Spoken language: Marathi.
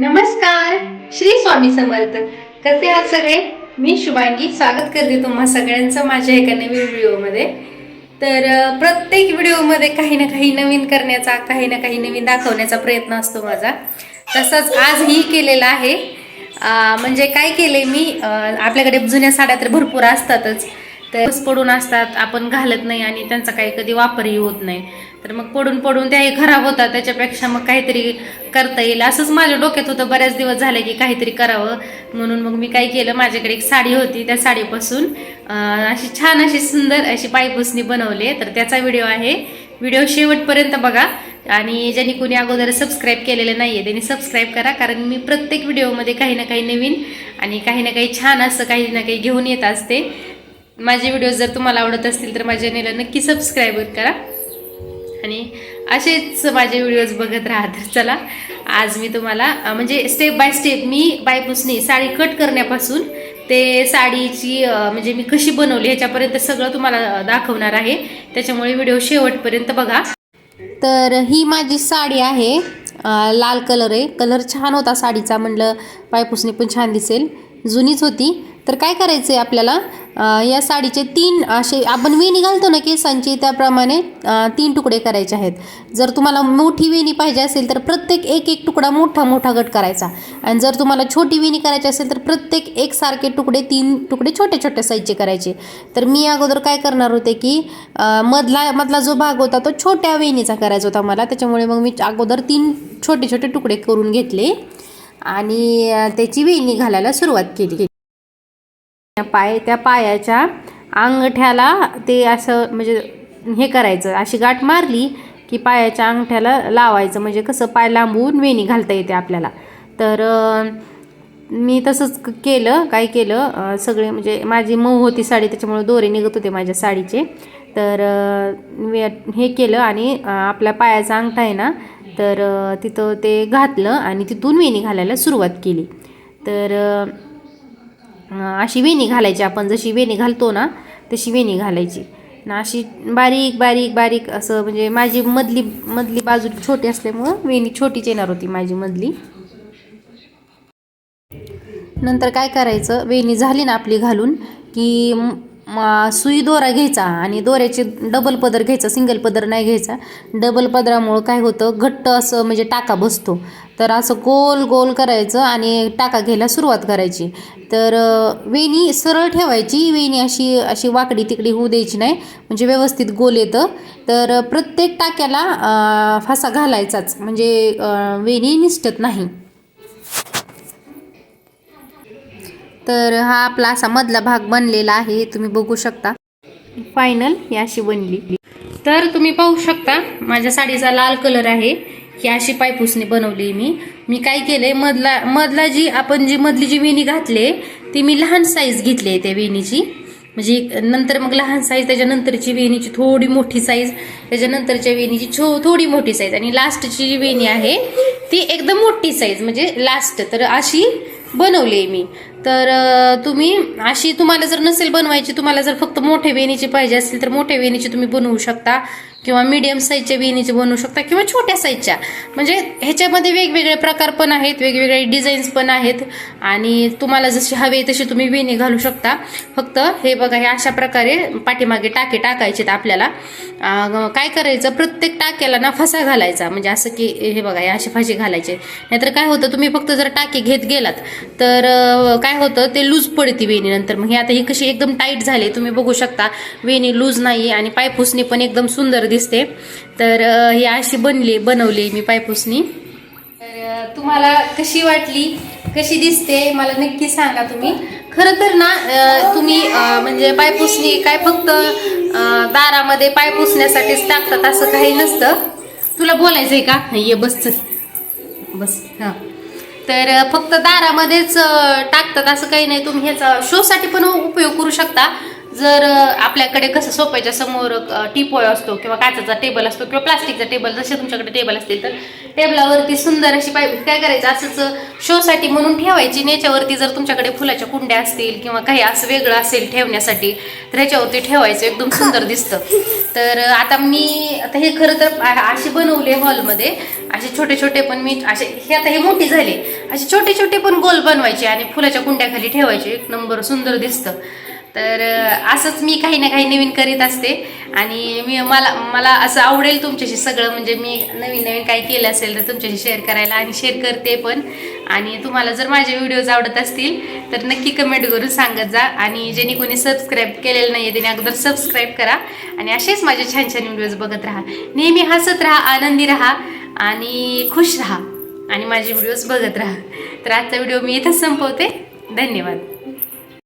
नमस्कार श्री स्वामी समर्थ. कसे आहात सगळे? मी शुभांगी. स्वागत करते तुम्हा सगळ्यांचं माझ्या एका नवीन व्हिडिओमध्ये. तर प्रत्येक व्हिडिओमध्ये काही ना काही नवीन करण्याचा काही ना काही नवीन दाखवण्याचा प्रयत्न असतो माझा. तसंच आजही केलेला आहे. म्हणजे काय केले मी? आपल्याकडे जुन्या साड्या तर भरपूर असतातच. तर पडून असतात आपण घालत नाही आणि त्यांचा काही कधी वापरही होत नाही. तर मग पडून पडून त्याही खराब होतात त्याच्यापेक्षा मग काहीतरी करता येईल. असंच माझ्या डोक्यात होतं बऱ्याच दिवस झाले की काहीतरी करावं. म्हणून मग मी काय केलं माझ्याकडे एक साडी होती त्या साडीपासून अशी छान अशी सुंदर अशी पायपुसणी बनवली तर त्याचा व्हिडिओ आहे. व्हिडिओ शेवटपर्यंत बघा. आणि ज्यांनी कोणी अगोदर सबस्क्राईब केलेलं नाही आहे त्यांनी सबस्क्राईब करा. कारण मी प्रत्येक व्हिडिओमध्ये काही ना काही नवीन आणि काही ना काही छान असं काही ना काही घेऊन येत असते. माझे व्हिडिओ जर तुम्हाला आवडत असतील तर माझ्या चॅनेलला नक्की सबस्क्राईब करा. आणि असेच माझे व्हिडिओज बघत राहा. तर चला आज मी तुम्हाला म्हणजे स्टेप बाय स्टेप मी बायपुसनी साडी कट करण्यापासून ते साडीची म्हणजे मी कशी बनवली ह्याच्यापर्यंत सगळं तुम्हाला दाखवणार आहे. त्याच्यामुळे व्हिडिओ शेवटपर्यंत बघा. तर ही माझी साडी आहे. लाल कलर आहे. कलर छान होता साडीचा म्हणलं पायपुसणी पण छान दिसेल. जुनीच होती. तर काय करायचं आहे आपल्याला या साडीचे तीन असे आपण वेणी घालतो ना केसांची त्याप्रमाणे तीन तुकडे करायचे आहेत. जर तुम्हाला मोठी वेणी पाहिजे असेल तर प्रत्येक एक एक तुकडा मोठा मोठा गट करायचा. आणि जर तुम्हाला छोटी वेणी करायची असेल तर प्रत्येक एकसारखे तुकडे तीन तुकडे छोटे छोट्या साईजचे करायचे. तर मी अगोदर काय करणार होते की मधला मधला जो भाग होता तो छोट्या वेणीचा करायचा होता मला. त्याच्यामुळे मग मी अगोदर तीन छोटे छोटे तुकडे करून घेतले आणि त्याची वेणी घालायला सुरुवात केली. पाय त्या पायाच्या अंगठ्याला ते असं म्हणजे हे करायचं. अशी गाठ मारली की पायाच्या अंगठ्याला लावायचं. म्हणजे कसं पाय लांबून वेणी घालता येते आपल्याला. तर मी तसंच केलं. काय केलं? सगळे म्हणजे माझी मऊ होती साडी त्याच्यामुळे दोरे निघत होते माझ्या साडीचे. तर मी हे केलं आणि आपल्या पायाचा अंगठा आहे ना तर तिथं ते घातलं आणि तिथून वेणी घालायला सुरुवात केली. तर अशी वेणी घालायची. आपण जशी वेणी घालतो ना तशी वेणी घालायची. ना अशी बारीक बारीक बारीक असं म्हणजे माझी मधली मधली बाजू छोटी असल्यामुळं वेणी छोटीच येणार होती माझी मधली. नंतर काय करायचं? वेणी झाली ना आपली घालून की सुई दोरा घ्यायचा आणि दोऱ्याचे डबल पदर घ्यायचा सिंगल पदर नाही घ्यायचा. डबल पदरामुळं काय होतं घट्ट असं म्हणजे टाका बसतो. तर असं गोल गोल करायचं आणि टाका घ्यायला सुरुवात करायची. तर वेणी सरळ ठेवायची. वेणी अशी अशी वाकडी तिकडी होऊ द्यायची नाही. म्हणजे व्यवस्थित गोल येतं. तर प्रत्येक टाक्याला फासा घालायचाच. म्हणजे वेणी निसटत नाही. तर हा आपला असा मधला भाग बनलेला आहे तुम्ही बघू शकता. फायनल ही अशी बनली. तर तुम्ही पाहू शकता माझ्या साडीचा लाल कलर आहे. ही अशी पायपुसणी बनवली मी. मी काय केले मधला मधला जी आपण जी मधली जी वेणी घातली ती मी लहान साईज घेतली आहे त्या वेणीची. म्हणजे नंतर मग लहान साईज त्याच्यानंतरची वेणीची थोडी मोठी साईज त्याच्यानंतरच्या वेणीची छो थोडी मोठी साईज आणि लास्टची जी वेणी आहे ती एकदम मोठी साईज म्हणजे लास्ट तर अशी बनवली आहे मी. तर तुम्ही अशी तुम्हाला जर नसेल बनवायची तुम्हाला जर फक्त मोठ्या वेणीची पाहिजे असेल तर मोठ्या वेणीची तुम्ही बनवू शकता. किंवा मीडियम साईजच्या वेणीची बनवू शकता किंवा छोट्या साईजच्या म्हणजे ह्याच्यामध्ये वेगवेगळे प्रकार पण आहेत वेगवेगळे डिझाईन्स पण आहेत. आणि तुम्हाला जशी हवे तशी तुम्ही वेणी घालू शकता. फक्त हे बघा हे अशा प्रकारे पाठीमागे टाके टाकायचे आपल्याला. काय करायचं प्रत्येक टाक्याला ना फसा घालायचा. म्हणजे असं की हे बघा हे असे फाशी घालायचे. नाहीतर काय होतं तुम्ही फक्त जर टाके घेत गेलात तर काय काय होतं ते लूज पडते वेणी नंतर मग हे आता ही कशी एकदम टाईट झाली तुम्ही बघू शकता. वेणी लूज नाही आणि पायपुसणी पण एकदम सुंदर दिसते. तर ही अशी बनली बनवली मी पायपुसणी. तर तुम्हाला कशी वाटली? कशी दिसते? मला नक्की सांगा तुम्ही. खरं तर ना तुम्ही म्हणजे पायपुसणी काय फक्त दारामध्ये पाय पुसण्यासाठीच टाकतात असं काही नसतं. तुला बोलायचंय का? ये बस बस हां. तर फक्त दारामध्येच टाकतात. असं काही नाही. तुम्ही ह्याचा शोसाठी पण उपयोग करू शकता. जर आपल्याकडे कसं सोप्याच्या समोर टिपोय असतो किंवा काचाचा टेबल असतो किंवा प्लास्टिकचा टेबल जसे तुमच्याकडे टेबल असतील तर टेबलावरती सुंदर अशी पाय काय करायचं? असंच शोसाठी म्हणून ठेवायची. याच्यावरती जर तुमच्याकडे फुलाच्या कुंड्या असतील किंवा काही असं वेगळं असेल ठेवण्यासाठी तर ह्याच्यावरती ठेवायचं. एकदम सुंदर दिसतं. तर आता मी आता हे खरं तर असे बनवले हॉलमध्ये. असे छोटे छोटे पण मी असे हे आता हे मोठी झाले. असे छोटे छोटे पण गोल बनवायचे आणि फुलाच्या कुंड्याखाली ठेवायचे. एक नंबर सुंदर दिसतं. तर असंच मी काही ना काही नवीन करीत असते. आणि मी मला मला असं आवडेल तुमच्याशी सगळं. म्हणजे मी नवीन नवीन काही केलं असेल तर तुमच्याशी शेअर करायला आणि शेअर करते पण. आणि तुम्हाला जर माझे व्हिडिओज आवडत असतील तर नक्की कमेंट करून सांगत जा. आणि ज्यांनी कोणी सबस्क्राईब केलेलं नाही आहे त्यांनी अगोदर सबस्क्राईब करा. आणि असेच माझे छान छान व्हिडिओज बघत राहा. नेहमी हसत राहा आनंदी राहा आणि खुश राहा. आणि माझे व्हिडिओज बघत राहा. तर आजचा व्हिडिओ मी इथंच संपवते. धन्यवाद.